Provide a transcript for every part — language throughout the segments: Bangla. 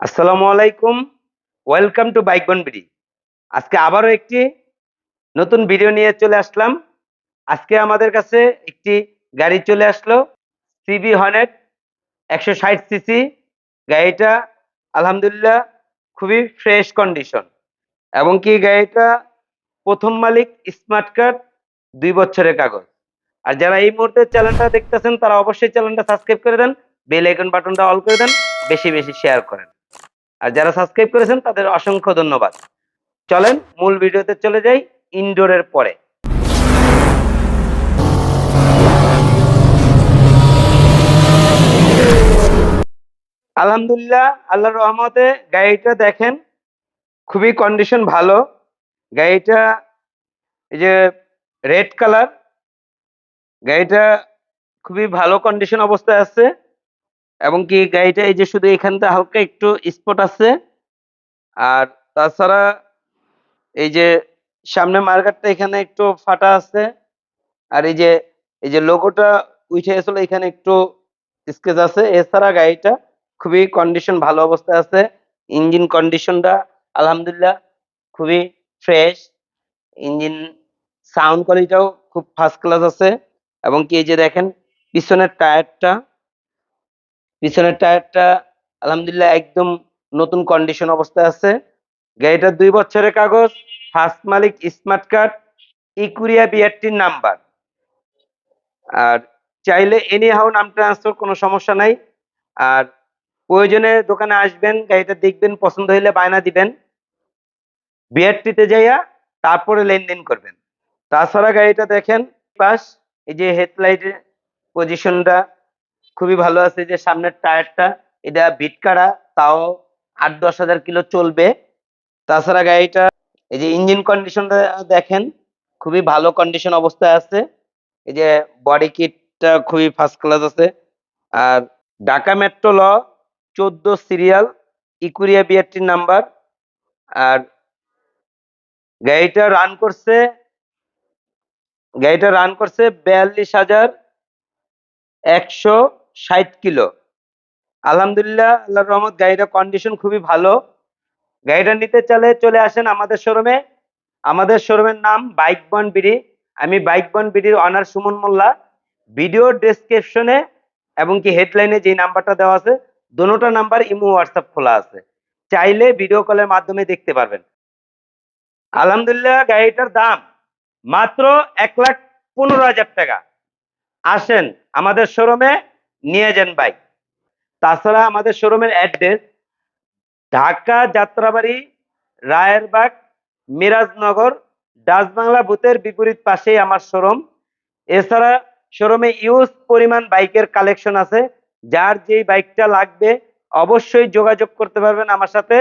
আসসালামু আলাইকুম। ওয়েলকাম টু বাইক বনবিডি আজকে আবারও একটি নতুন ভিডিও নিয়ে চলে আসলাম। আজকে আমাদের কাছে একটি গাড়ি চলে আসলো সিবি হনেট একশো ষাট সিসি গাড়িটা আলহামদুলিল্লাহ খুবই ফ্রেশ কন্ডিশন এবং কি গাড়িটা প্রথম মালিক স্মার্ট কার্ড দুই বছরের কাগজ। আর যারা এই মুহূর্তে চ্যানেলটা দেখতেছেন, তারা অবশ্যই চ্যানেলটা সাবস্ক্রাইব করে দেন বেল আইকন বাটনটা অল করে দেন, বেশি বেশি শেয়ার করেন। আর যারা সাবস্ক্রাইব করেছেন, তাদের অসংখ্য ধন্যবাদ। চলেন, মূল ভিডিওতে চলে যাই ইনডোরের পরে। আলহামদুলিল্লাহ, আল্লাহর রহমতে গাড়িটা দেখেন, খুবই কন্ডিশন ভালো। গাড়িটা এই যে রেড কালার গাড়িটা খুবই ভালো কন্ডিশন অবস্থায় আছে। এবং কি গাড়িটা এই যে শুধু এখানটা হালকা একটু স্পট আছে। আর তাছাড়া এই যে সামনে মার্কারটা এখানে একটু ফাটা আছে। আর এই যে এই যে লোগোটা উঠে গেছিল এখানে একটু স্কেচ আছে। এছাড়া গাড়িটা খুবই কন্ডিশন ভালো অবস্থায় আছে। ইঞ্জিন কন্ডিশনটা আলহামদুলিল্লাহ খুবই ফ্রেশ ইঞ্জিন সাউন্ড কোয়ালিটিটাও খুব ফার্স্ট ক্লাস আছে। এবং কি এই যে দেখেন, পিছনের টায়ারটা পিছনের টায়ারটা আলহামদুলিল্লাহ একদম নতুন কন্ডিশন অবস্থায় আছে। গাড়িটার দুই বছরের কাগজ ফার্স্ট মালিক স্মার্ট কার্ড ইকুরিয়া বিআরটির নাম্বার আর চাইলে এনি হাউ নাম ট্রান্সফার কোনো সমস্যা নাই। আর প্রয়োজনে দোকানে আসবেন, গাড়িটা দেখবেন, পছন্দ হইলে বায়না দিবেন। বিআরটিতে যাইয়া তারপরে লেনদেন করবেন। তাছাড়া গাড়িটা দেখেন পাশ, এই যে হেডলাইটের পজিশনটা খুবই ভালো আছে যে সামনের টায়ারটা, এটা বিট কাড়া, তাও আট দশ হাজার কিলো চলবে। তাছাড়া গাড়িটা, এই যে ইঞ্জিন কন্ডিশনটা দেখেন, খুবই ভালো কন্ডিশন অবস্থায় আছে। এই যে বডি কিটটা খুবই ফার্স্ট ক্লাস আছে। আর ঢাকা মেট্রো ল চোদ্দ সিরিয়াল, ইকুরিয়া বিআরটির নাম্বার। আর গাড়িটা রান করছে, গাড়িটা রান করছে বিয়াল্লিশ হাজার একশো ষাট কিলো। আলহামদুলিল্লাহ, আল্লাহর রহমত, গাড়িটার কন্ডিশন খুবই ভালো। গাড়িটা নিতে চাইলে চলে আসেন আমাদের শোরুমে আমাদের শোরুমের নাম বাইক বন বিডি। আমি বাইক বন বিডির অনার সুমন মোল্লা। ভিডিও ডেসক্রিপশনে এবং কি হেডলাইনে যে নাম্বারটা দেওয়া আছে দোনোটা নাম্বার ইমো হোয়াটসঅ্যাপ খোলা আছে। চাইলে ভিডিও কলের মাধ্যমে দেখতে পারবেন। আলহামদুলিল্লাহ, গাড়িটার দাম মাত্র এক লাখ পনেরো হাজার টাকা। আসেন আমাদের শোরুমে নিয়ে যান বাইক তাছাড়া আমাদের শোরুমের অ্যাড্রেস ঢাকা যাত্রাবাড়ি, রায়েরবাগ, মিরাজনগর বাংলা বুথের বিপরীত পাশেই আমার শোরুম এছাড়া শোরুমে ইউজ পরিমাণ বাইকের কালেকশন আছে। যার যেই বাইকটা লাগবে, অবশ্যই যোগাযোগ করতে পারবেন আমার সাথে।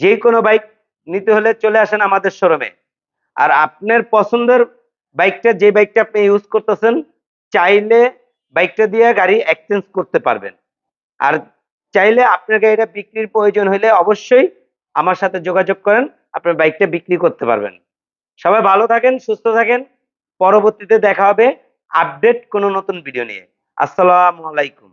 যে কোনো বাইক নিতে হলে চলে আসেন আমাদের শোরুমে আর আপনার পছন্দের বাইকটা, যে বাইকটা আপনি ইউজ করতেছেন, চাইলে বাইকটা দিয়ে গাড়ি এক্সচেঞ্জ করতে পারবেন। আর চাইলে আপনার গাড়িটা বিক্রির প্রয়োজন হলে অবশ্যই আমার সাথে যোগাযোগ করেন, আপনার বাইকটা বিক্রি করতে পারবেন। সবাই ভালো থাকেন, সুস্থ থাকেন। পরবর্তীতে দেখা হবে আপডেট কোনো নতুন ভিডিও নিয়ে। আসসালামু আলাইকুম।